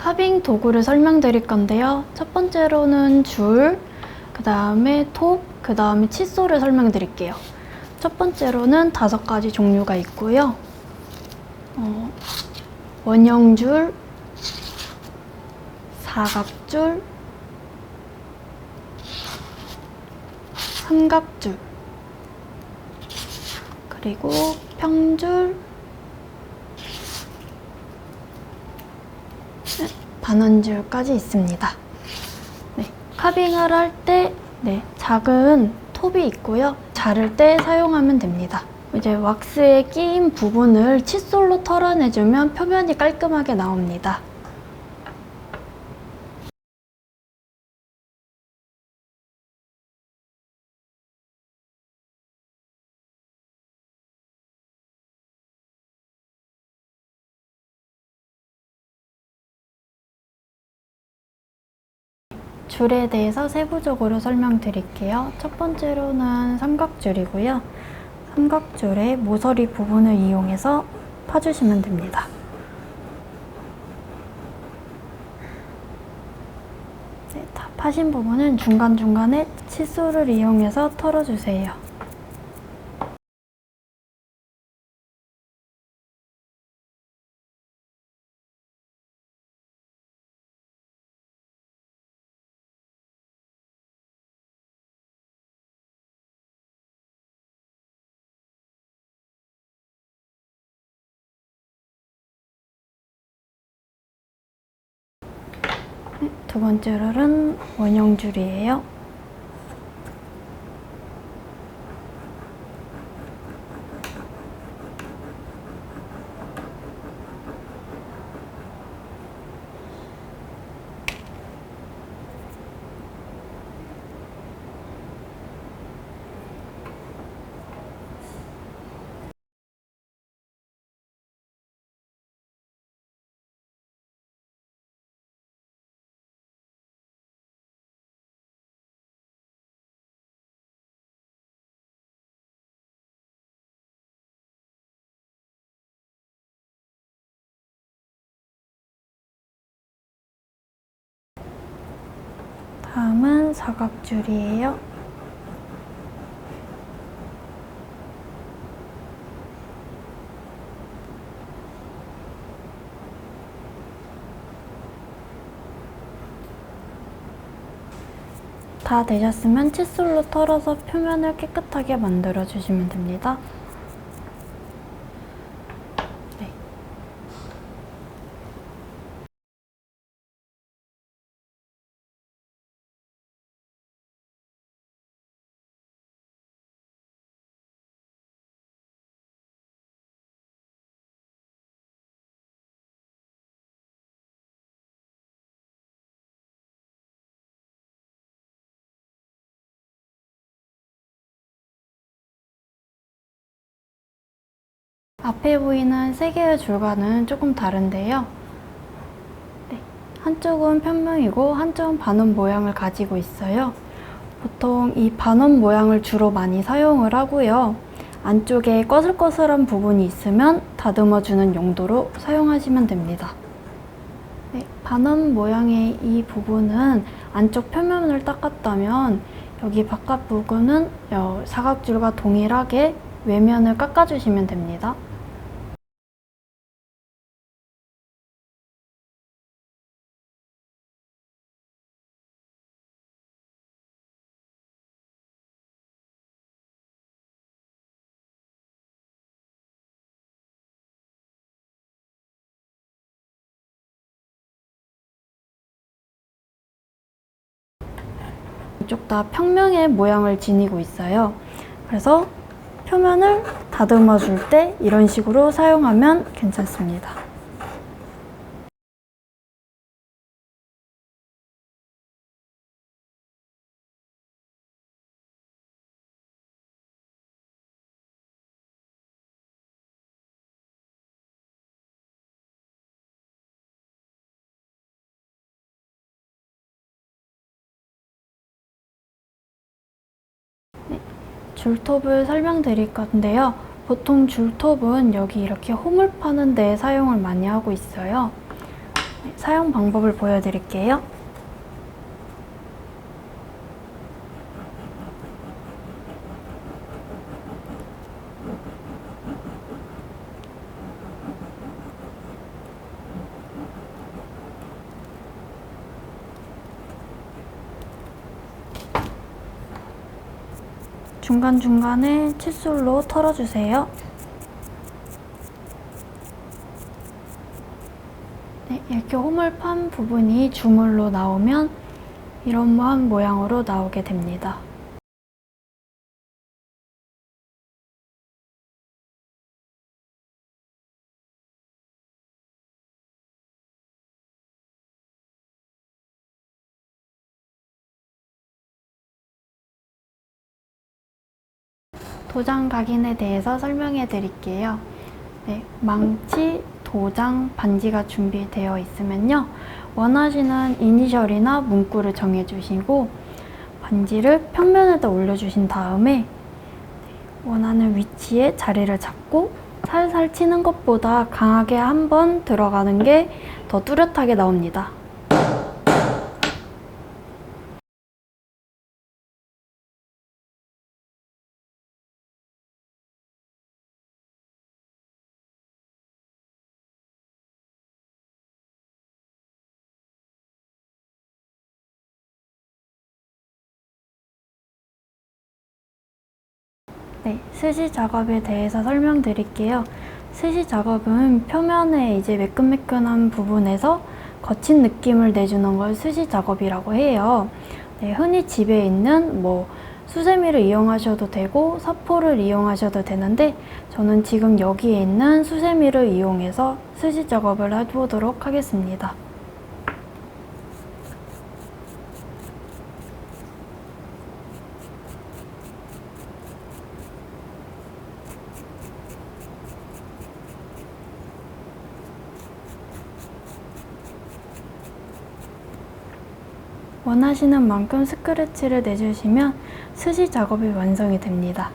카빙 도구를 설명드릴 건데요. 첫 번째로는 줄, 그 다음에 톱, 그 다음에 칫솔을 설명드릴게요. 첫 번째로는 다섯 가지 종류가 있고요. 어, 원형 줄, 사각줄, 삼각줄, 그리고 평줄, 반원줄까지 있습니다. 네, 카빙을 할때 네, 작은 톱이 있고요. 자를 때 사용하면 됩니다. 이제 왁스에 끼인 부분을 칫솔로 털어내주면 표면이 깔끔하게 나옵니다. 줄에 대해서 세부적으로 설명드릴게요. 첫 번째로는 삼각줄이고요. 삼각줄의 모서리 부분을 이용해서 파주시면 됩니다. 네, 다 파신 부분은 중간중간에 칫솔을 이용해서 털어주세요. 두 번째 룰은 원형 줄이에요. 다음은 사각줄이에요. 다 되셨으면 칫솔로 털어서 표면을 깨끗하게 만들어 주시면 됩니다. 앞에 보이는 세 개의 줄과는 조금 다른데요. 네, 한쪽은 편명이고 한쪽은 반원 모양을 가지고 있어요. 보통 이 반원 모양을 주로 많이 사용을 하고요. 안쪽에 꺼슬꺼슬한 부분이 있으면 다듬어주는 용도로 사용하시면 됩니다. 네, 반원 모양의 이 부분은 안쪽 표면을 닦았다면 여기 바깥 부분은 어, 사각줄과 동일하게 외면을 깎아주시면 됩니다. 이쪽 다 평면의 모양을 지니고 있어요. 그래서 표면을 다듬어 줄 때 이런 식으로 사용하면 괜찮습니다. 줄톱을 설명드릴 건데요. 보통 줄톱은 여기 이렇게 홈을 파는 데 사용을 많이 하고 있어요. 네, 사용 방법을 보여드릴게요. 중간중간에 칫솔로 털어주세요. 네, 이렇게 홈을 판 부분이 주물로 나오면 이러한 모양으로 나오게 됩니다. 도장 각인에 대해서 설명해 드릴게요. 네, 망치, 도장, 반지가 준비되어 있으면요. 원하시는 이니셜이나 문구를 정해 주시고 반지를 평면에다 올려 주신 다음에 원하는 위치에 자리를 잡고 살살 치는 것보다 강하게 한 번 들어가는 게 더 뚜렷하게 나옵니다. 네, 스시 작업에 대해서 설명드릴게요. 스시 작업은 표면에 이제 매끈매끈한 부분에서 거친 느낌을 내주는 걸 스시 작업이라고 해요. 네, 흔히 집에 있는 뭐 수세미를 이용하셔도 되고 사포를 이용하셔도 되는데 저는 지금 여기에 있는 수세미를 이용해서 스시 작업을 해보도록 하겠습니다. 원하시는 만큼 스크래치를 내주시면 스시 작업이 완성이 됩니다.